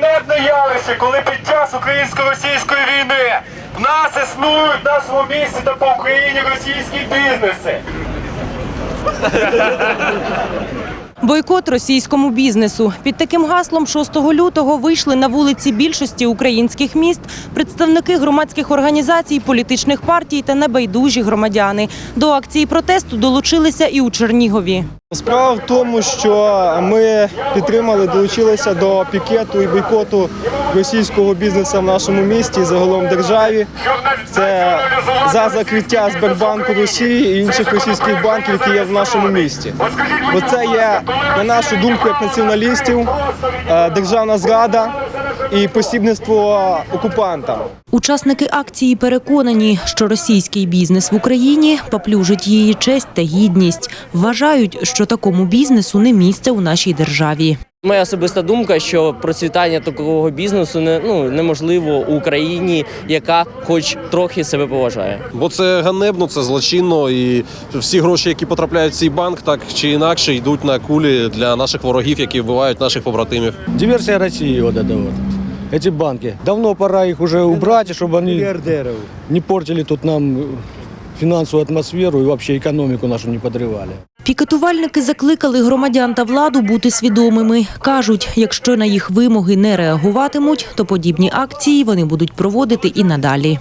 ганебне явище, коли під час українсько-російської війни в нас існують в нашому місті та по Україні російські бізнеси. Бойкот російському бізнесу під таким гаслом 6 лютого вийшли на вулиці більшості українських міст представники громадських організацій, політичних партій та небайдужі громадяни. До акції протесту долучилися і у Чернігові. Справа в тому, що ми підтримали, долучилися до пікету і бойкоту російського бізнесу в нашому місті і загалом державі. Це за закриття Сбербанку Росії і інших російських банків, які є в нашому місті. Бо це є, на нашу думку, як націоналістів, е, державна зрада і посібництво окупантам. Учасники акції переконані, що російський бізнес в Україні поплюжить її честь та гідність. Вважають, що такому бізнесу не місце у нашій державі. Моя особиста думка, що процвітання такого бізнесу не ну неможливо у Україні, яка хоч трохи себе поважає. Бо це ганебно, це злочинно, і всі гроші, які потрапляють в цей банк, так чи інакше йдуть на кулі для наших ворогів, які вбивають наших побратимів. Диверсия России вот это вот Эти банки. Давно пора их уже убрать, чтобы они не портили тут нам финансовую атмосферу и вообще экономику нашу не подрывали. Пікетувальники закликали громадян та владу бути свідомими. Кажуть, якщо на їх вимоги не реагуватимуть, то подібні акції вони будуть проводити і надалі.